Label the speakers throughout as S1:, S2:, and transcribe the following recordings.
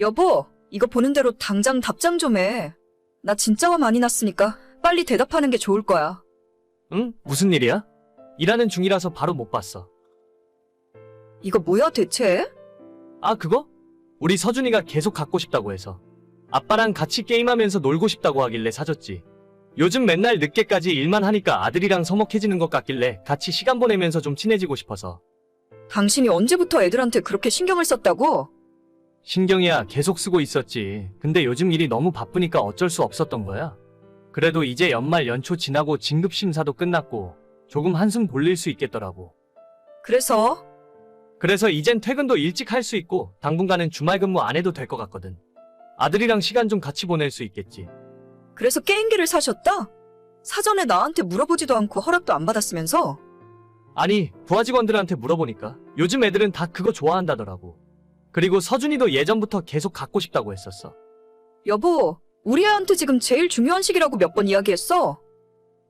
S1: 여보, 이거 보는 대로 당장 답장 좀 해. 나 진짜 화 많이 났으니까 빨리 대답하는 게 좋을 거야.
S2: 응? 무슨 일이야? 일하는 중이라서 바로 못 봤어.
S1: 이거 뭐야 대체?
S2: 아, 그거? 우리 서준이가 계속 갖고 싶다고 해서. 아빠랑 같이 게임하면서 놀고 싶다고 하길래 사줬지. 요즘 맨날 늦게까지 일만 하니까 아들이랑 서먹해지는 것 같길래 같이 시간 보내면서 좀 친해지고 싶어서.
S1: 당신이 언제부터 애들한테 그렇게 신경을 썼다고?
S2: 신경이야 계속 쓰고 있었지. 근데 요즘 일이 너무 바쁘니까 어쩔 수 없었던 거야. 그래도 이제 연말 연초 지나고 진급 심사도 끝났고 조금 한숨 돌릴 수 있겠더라고.
S1: 그래서
S2: 그래서 이젠 퇴근도 일찍 할 수 있고 당분간은 주말 근무 안 해도 될 것 같거든. 아들이랑 시간 좀 같이 보낼 수 있겠지.
S1: 그래서 게임기를 사셨다? 사전에 나한테 물어보지도 않고 허락도 안 받았으면서
S2: 아니, 부하 직원들한테 물어보니까 요즘 애들은 다 그거 좋아한다더라고. 그리고 서준이도 예전부터 계속 갖고 싶다고 했었어.
S1: 여보, 우리 애한테 지금 제일 중요한 시기라고 몇 번 이야기했어.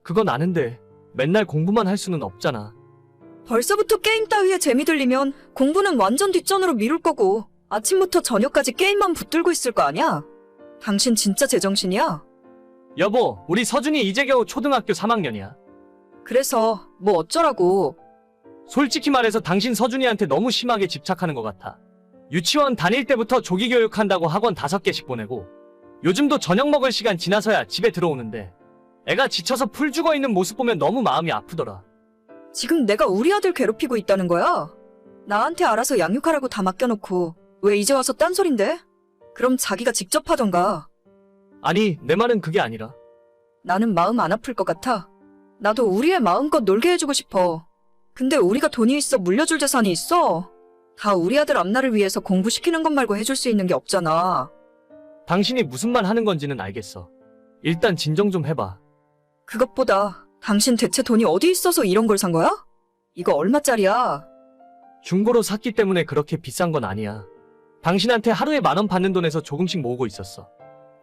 S2: 그건 아는데 맨날 공부만 할 수는 없잖아.
S1: 벌써부터 게임 따위에 재미 들리면 공부는 완전 뒷전으로 미룰 거고 아침부터 저녁까지 게임만 붙들고 있을 거 아니야? 당신 진짜 제정신이야?
S2: 여보, 우리 서준이 이제 겨우 초등학교 3학년이야.
S1: 그래서 뭐 어쩌라고
S2: 솔직히 말해서 당신 서준이한테 너무 심하게 집착하는 것 같아. 유치원 다닐 때부터 조기 교육한다고 학원 다섯 개씩 보내고 요즘도 저녁 먹을 시간 지나서야 집에 들어오는데 애가 지쳐서 풀 죽어 있는 모습 보면 너무 마음이 아프더라.
S1: 지금 내가 우리 아들 괴롭히고 있다는 거야? 나한테 알아서 양육하라고 다 맡겨놓고 왜 이제 와서 딴소린데? 그럼 자기가 직접 하던가
S2: 아니, 내 말은 그게 아니라
S1: 나는 마음 안 아플 것 같아. 나도 우리 애 마음껏 놀게 해주고 싶어. 근데 우리가 돈이 있어 물려줄 재산이 있어. 다 우리 아들 앞날을 위해서 공부시키는 것 말고 해줄 수 있는 게 없잖아.
S2: 당신이 무슨 말 하는 건지는 알겠어. 일단 진정 좀 해봐.
S1: 그것보다 당신 대체 돈이 어디 있어서 이런 걸 산 거야? 이거 얼마짜리야?
S2: 중고로 샀기 때문에 그렇게 비싼 건 아니야. 당신한테 하루에 만 원 받는 돈에서 조금씩 모으고 있었어.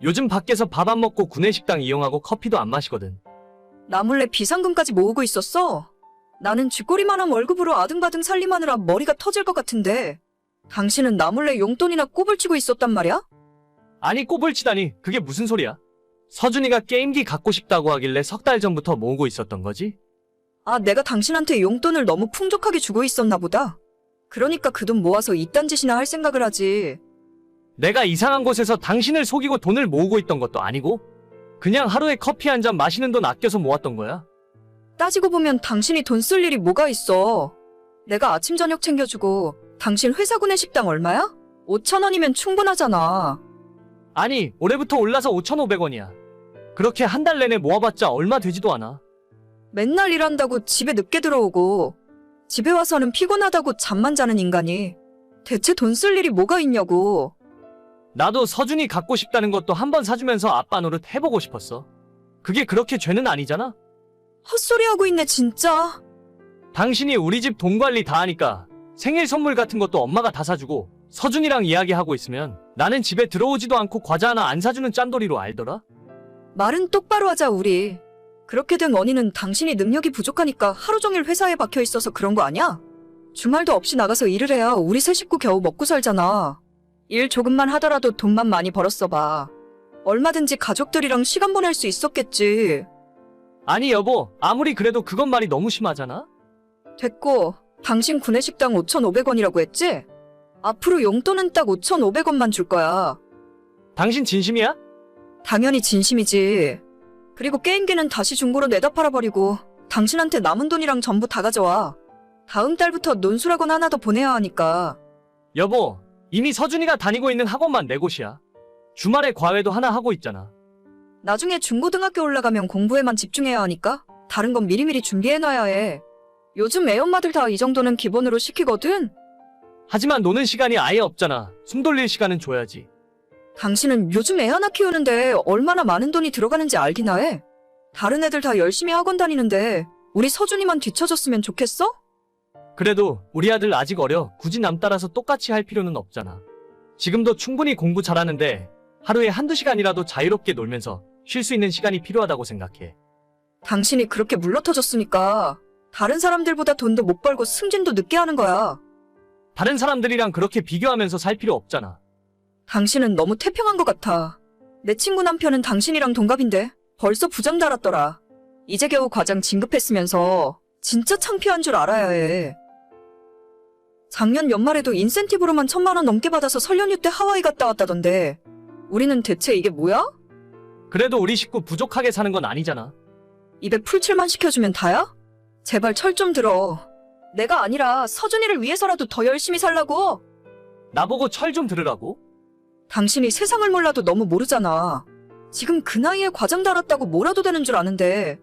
S2: 요즘 밖에서 밥 안 먹고 구내식당 이용하고 커피도 안 마시거든.
S1: 나 몰래 비상금까지 모으고 있었어. 나는 쥐꼬리만한 월급으로 아등바등 살림하느라 머리가 터질 것 같은데 당신은 나 몰래 용돈이나 꼽을 치고 있었단 말이야?
S2: 아니 꼽을 치다니 그게 무슨 소리야? 서준이가 게임기 갖고 싶다고 하길래 석 달 전부터 모으고 있었던 거지?
S1: 아, 내가 당신한테 용돈을 너무 풍족하게 주고 있었나 보다. 그러니까 그 돈 모아서 이딴 짓이나 할 생각을 하지.
S2: 내가 이상한 곳에서 당신을 속이고 돈을 모으고 있던 것도 아니고 그냥 하루에 커피 한 잔 마시는 돈 아껴서 모았던 거야.
S1: 따지고 보면 당신이 돈 쓸 일이 뭐가 있어. 내가 아침 저녁 챙겨주고 당신 회사 구내 식당 얼마야? 5천 원이면 충분하잖아.
S2: 아니 올해부터 올라서 5,500원이야. 그렇게 한 달 내내 모아봤자 얼마 되지도 않아.
S1: 맨날 일한다고 집에 늦게 들어오고 집에 와서는 피곤하다고 잠만 자는 인간이 대체 돈 쓸 일이 뭐가 있냐고.
S2: 나도 서준이 갖고 싶다는 것도 한번 사주면서 아빠 노릇 해보고 싶었어. 그게 그렇게 죄는 아니잖아?
S1: 헛소리하고 있네 진짜.
S2: 당신이 우리 집 돈 관리 다 하니까 생일 선물 같은 것도 엄마가 다 사주고 서준이랑 이야기하고 있으면 나는 집에 들어오지도 않고 과자 하나 안 사주는 짠돌이로 알더라?
S1: 말은 똑바로 하자 우리. 그렇게 된 원인은 당신이 능력이 부족하니까 하루 종일 회사에 박혀 있어서 그런 거 아니야? 주말도 없이 나가서 일을 해야 우리 세 식구 겨우 먹고 살잖아. 일 조금만 하더라도 돈만 많이 벌었어 봐. 얼마든지 가족들이랑 시간 보낼 수 있었겠지.
S2: 아니 여보 아무리 그래도 그건 말이 너무 심하잖아?
S1: 됐고, 당신 구내식당 5,500원이라고 했지? 앞으로 용돈은 딱 5,500원만 줄 거야.
S2: 당신 진심이야?
S1: 당연히 진심이지. 그리고 게임기는 다시 중고로 내다 팔아버리고 당신한테 남은 돈이랑 전부 다 가져와. 다음 달부터 논술학원 하나 더 보내야 하니까.
S2: 여보 이미 서준이가 다니고 있는 학원만 네 곳이야. 주말에 과외도 하나 하고 있잖아.
S1: 나중에 중고등학교 올라가면 공부에만 집중해야 하니까 다른 건 미리미리 준비해놔야 해. 요즘 애 엄마들 다 이 정도는 기본으로 시키거든.
S2: 하지만 노는 시간이 아예 없잖아. 숨 돌릴 시간은 줘야지.
S1: 당신은 요즘 애 하나 키우는데 얼마나 많은 돈이 들어가는지 알기나 해. 다른 애들 다 열심히 학원 다니는데 우리 서준이만 뒤처졌으면 좋겠어?
S2: 그래도 우리 아들 아직 어려. 굳이 남 따라서 똑같이 할 필요는 없잖아. 지금도 충분히 공부 잘하는데 하루에 한두 시간이라도 자유롭게 놀면서 쉴 수 있는 시간이 필요하다고 생각해.
S1: 당신이 그렇게 물러터졌으니까 다른 사람들보다 돈도 못 벌고 승진도 늦게 하는 거야.
S2: 다른 사람들이랑 그렇게 비교하면서 살 필요 없잖아.
S1: 당신은 너무 태평한 것 같아. 내 친구 남편은 당신이랑 동갑인데 벌써 부장 달았더라. 이제 겨우 과장 진급했으면서 진짜 창피한 줄 알아야 해. 작년 연말에도 인센티브로만 천만 원 넘게 받아서 설 연휴 때 하와이 갔다 왔다던데 우리는 대체 이게 뭐야?
S2: 그래도 우리 식구 부족하게 사는 건 아니잖아.
S1: 입에 풀칠만 시켜주면 다야? 제발 철 좀 들어. 내가 아니라 서준이를 위해서라도 더 열심히 살라고.
S2: 나보고 철 좀 들으라고?
S1: 당신이 세상을 몰라도 너무 모르잖아. 지금 그 나이에 과장 달았다고 뭐라도 되는 줄 아는데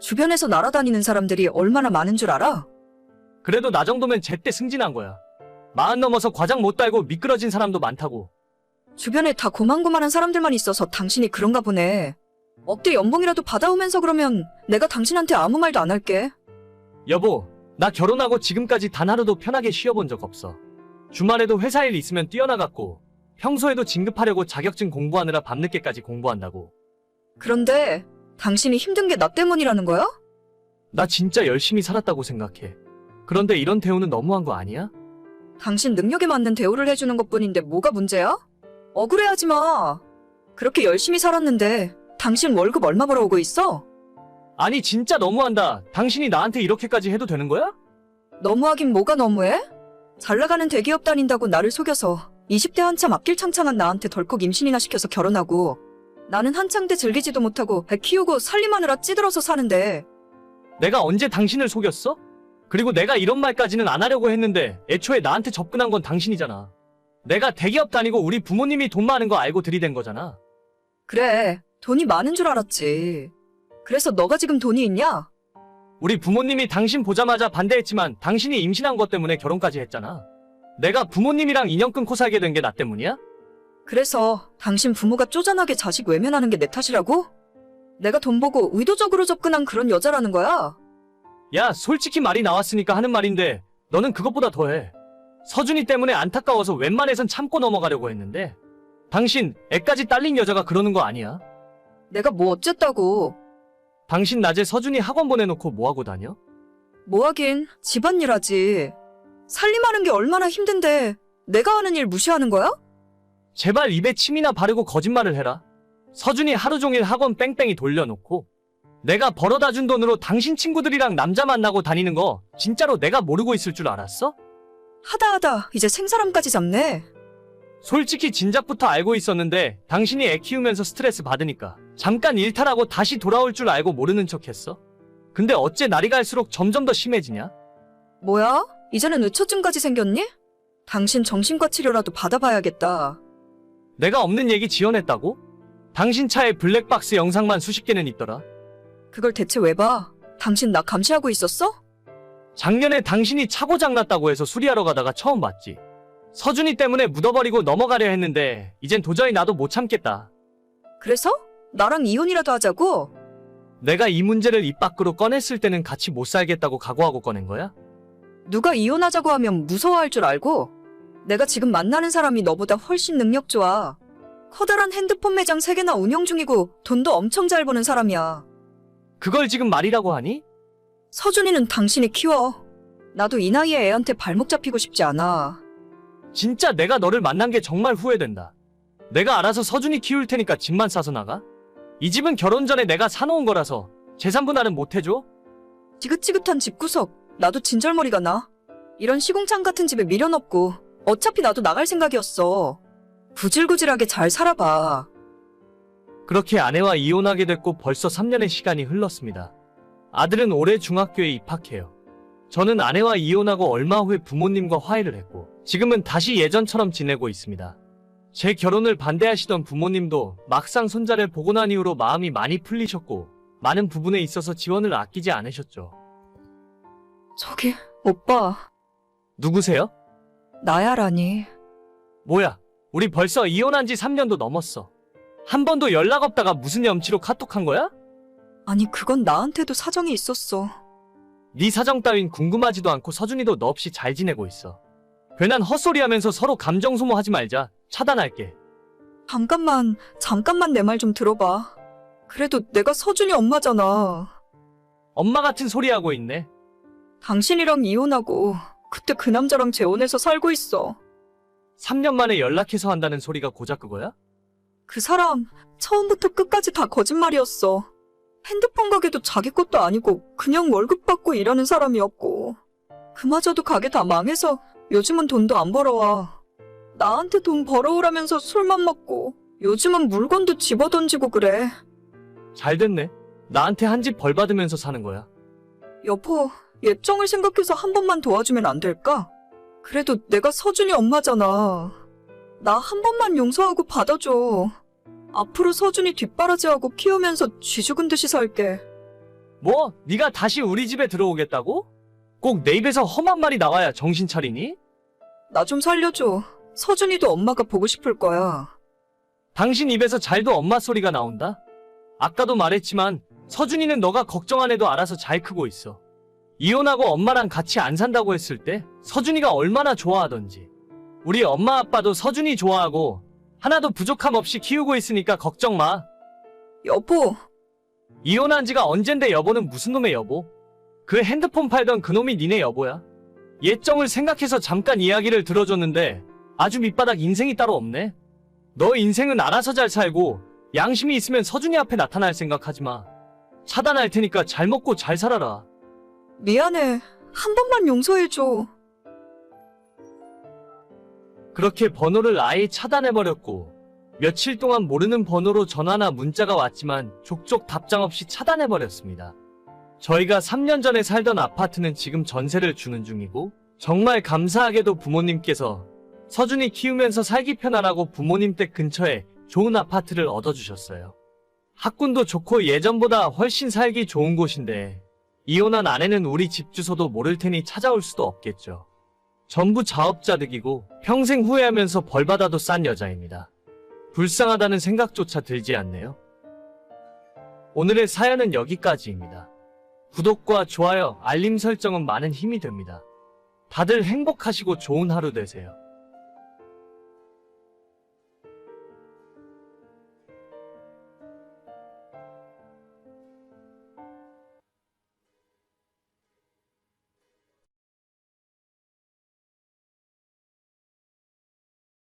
S1: 주변에서 날아다니는 사람들이 얼마나 많은 줄 알아?
S2: 그래도 나 정도면 제때 승진한 거야. 마흔 넘어서 과장 못 달고 미끄러진 사람도 많다고.
S1: 주변에 다 고만고만한 사람들만 있어서 당신이 그런가 보네. 억대 연봉이라도 받아오면서 그러면 내가 당신한테 아무 말도 안 할게.
S2: 여보, 나 결혼하고 지금까지 단 하루도 편하게 쉬어본 적 없어. 주말에도 회사 일 있으면 뛰어나갔고, 평소에도 진급하려고 자격증 공부하느라 밤늦게까지 공부한다고.
S1: 그런데 당신이 힘든 게 나 때문이라는 거야?
S2: 나 진짜 열심히 살았다고 생각해. 그런데 이런 대우는 너무한 거 아니야?
S1: 당신 능력에 맞는 대우를 해주는 것 뿐인데 뭐가 문제야? 억울해하지 마. 그렇게 열심히 살았는데 당신 월급 얼마 벌어오고 있어?
S2: 아니, 진짜 너무한다. 당신이 나한테 이렇게까지 해도 되는 거야?
S1: 너무하긴 뭐가 너무해? 잘 나가는 대기업 다닌다고 나를 속여서 20대 한참 앞길 창창한 나한테 덜컥 임신이나 시켜서 결혼하고 나는 한창 때 즐기지도 못하고 애 키우고 살림하느라 찌들어서 사는데
S2: 내가 언제 당신을 속였어? 그리고 내가 이런 말까지는 안 하려고 했는데 애초에 나한테 접근한 건 당신이잖아. 내가 대기업 다니고 우리 부모님이 돈 많은 거 알고 들이댄 거잖아.
S1: 그래 돈이 많은 줄 알았지. 그래서 너가 지금 돈이 있냐?
S2: 우리 부모님이 당신 보자마자 반대했지만 당신이 임신한 것 때문에 결혼까지 했잖아. 내가 부모님이랑 인연 끊고 살게 된 게 나 때문이야?
S1: 그래서 당신 부모가 쪼잔하게 자식 외면하는 게 내 탓이라고? 내가 돈 보고 의도적으로 접근한 그런 여자라는 거야?
S2: 야, 솔직히 말이 나왔으니까 하는 말인데 너는 그것보다 더해. 서준이 때문에 안타까워서 웬만해선 참고 넘어가려고 했는데 당신 애까지 딸린 여자가 그러는 거 아니야?
S1: 내가 뭐 어쨌다고.
S2: 당신 낮에 서준이 학원 보내놓고 뭐하고 다녀?
S1: 뭐 하긴 집안일 하지. 살림하는 게 얼마나 힘든데 내가 하는 일 무시하는 거야?
S2: 제발 입에 침이나 바르고 거짓말을 해라. 서준이 하루 종일 학원 뺑뺑이 돌려놓고 내가 벌어다 준 돈으로 당신 친구들이랑 남자 만나고 다니는 거 진짜로 내가 모르고 있을 줄 알았어?
S1: 하다 하다 이제 생사람까지 잡네.
S2: 솔직히 진작부터 알고 있었는데 당신이 애 키우면서 스트레스 받으니까 잠깐 일탈하고 다시 돌아올 줄 알고 모르는 척 했어? 근데 어째 날이 갈수록 점점 더 심해지냐?
S1: 뭐야? 이제는 의처증까지 생겼니? 당신 정신과 치료라도 받아봐야겠다.
S2: 내가 없는 얘기 지어냈다고? 당신 차에 블랙박스 영상만 수십 개는 있더라.
S1: 그걸 대체 왜 봐? 당신 나 감시하고 있었어?
S2: 작년에 당신이 차고 장났다고 해서 수리하러 가다가 처음 봤지. 서준이 때문에 묻어버리고 넘어가려 했는데 이젠 도저히 나도 못 참겠다.
S1: 그래서? 나랑 이혼이라도 하자고?
S2: 내가 이 문제를 입 밖으로 꺼냈을 때는 같이 못 살겠다고 각오하고 꺼낸 거야?
S1: 누가 이혼하자고 하면 무서워할 줄 알고? 내가 지금 만나는 사람이 너보다 훨씬 능력 좋아. 커다란 핸드폰 매장 3개나 운영 중이고 돈도 엄청 잘 버는 사람이야.
S2: 그걸 지금 말이라고 하니?
S1: 서준이는 당신이 키워. 나도 이 나이에 애한테 발목 잡히고 싶지 않아.
S2: 진짜 내가 너를 만난 게 정말 후회된다. 내가 알아서 서준이 키울 테니까 집만 싸서 나가? 이 집은 결혼 전에 내가 사놓은 거라서 재산 분할은 못 해줘?
S1: 지긋지긋한 집구석. 나도 진절머리가 나. 이런 시공창 같은 집에 미련 없고 어차피 나도 나갈 생각이었어. 구질구질하게 잘 살아봐.
S2: 그렇게 아내와 이혼하게 됐고 벌써 3년의 시간이 흘렀습니다. 아들은 올해 중학교에 입학해요. 저는 아내와 이혼하고 얼마 후에 부모님과 화해를 했고 지금은 다시 예전처럼 지내고 있습니다. 제 결혼을 반대하시던 부모님도 막상 손자를 보고 난 이후로 마음이 많이 풀리셨고 많은 부분에 있어서 지원을 아끼지 않으셨죠.
S1: 저기, 오빠.
S2: 누구세요?
S1: 나야라니.
S2: 뭐야, 우리 벌써 이혼한 지 3년도 넘었어. 한 번도 연락 없다가 무슨 염치로 카톡한 거야?
S1: 아니, 그건 나한테도 사정이 있었어.
S2: 네 사정 따윈 궁금하지도 않고 서준이도 너 없이 잘 지내고 있어. 괜한 헛소리 하면서 서로 감정 소모하지 말자. 차단할게.
S1: 잠깐만, 잠깐만 내 말 좀 들어봐. 그래도 내가 서준이 엄마잖아.
S2: 엄마 같은 소리 하고 있네.
S1: 당신이랑 이혼하고 그때 그 남자랑 재혼해서 살고 있어.
S2: 3년 만에 연락해서 한다는 소리가 고작 그거야?
S1: 그 사람 처음부터 끝까지 다 거짓말이었어. 핸드폰 가게도 자기 것도 아니고 그냥 월급 받고 일하는 사람이었고 그마저도 가게 다 망해서 요즘은 돈도 안 벌어와. 나한테 돈 벌어오라면서 술만 먹고 요즘은 물건도 집어던지고 그래.
S2: 잘 됐네. 나한테 한 집 벌 받으면서 사는 거야.
S1: 여보, 예정을 생각해서 한 번만 도와주면 안 될까? 그래도 내가 서준이 엄마잖아. 나 한 번만 용서하고 받아줘. 앞으로 서준이 뒷바라지하고 키우면서 쥐 죽은 듯이 살게.
S2: 뭐? 네가 다시 우리 집에 들어오겠다고? 꼭 내 입에서 험한 말이 나와야 정신 차리니?
S1: 나 좀 살려줘. 서준이도 엄마가 보고 싶을 거야.
S2: 당신 입에서 잘도 엄마 소리가 나온다. 아까도 말했지만 서준이는 너가 걱정 안 해도 알아서 잘 크고 있어. 이혼하고 엄마랑 같이 안 산다고 했을 때 서준이가 얼마나 좋아하던지. 우리 엄마 아빠도 서준이 좋아하고 하나도 부족함 없이 키우고 있으니까 걱정 마.
S1: 여보,
S2: 이혼한 지가 언젠데 여보는 무슨 놈의 여보? 그 핸드폰 팔던 그놈이 니네 여보야? 예정을 생각해서 잠깐 이야기를 들어줬는데 아주 밑바닥 인생이 따로 없네. 너 인생은 알아서 잘 살고 양심이 있으면 서준이 앞에 나타날 생각하지 마. 차단할 테니까 잘 먹고 잘 살아라.
S1: 미안해. 한 번만 용서해줘.
S2: 그렇게 번호를 아예 차단해버렸고 며칠 동안 모르는 번호로 전화나 문자가 왔지만 족족 답장 없이 차단해버렸습니다. 저희가 3년 전에 살던 아파트는 지금 전세를 주는 중이고 정말 감사하게도 부모님께서 서준이 키우면서 살기 편하라고 부모님 댁 근처에 좋은 아파트를 얻어주셨어요. 학군도 좋고 예전보다 훨씬 살기 좋은 곳인데 이혼한 아내는 우리 집 주소도 모를 테니 찾아올 수도 없겠죠. 전부 자업자득이고 평생 후회하면서 벌받아도 싼 여자입니다. 불쌍하다는 생각조차 들지 않네요. 오늘의 사연은 여기까지입니다. 구독과 좋아요, 알림 설정은 많은 힘이 됩니다. 다들 행복하시고 좋은 하루 되세요.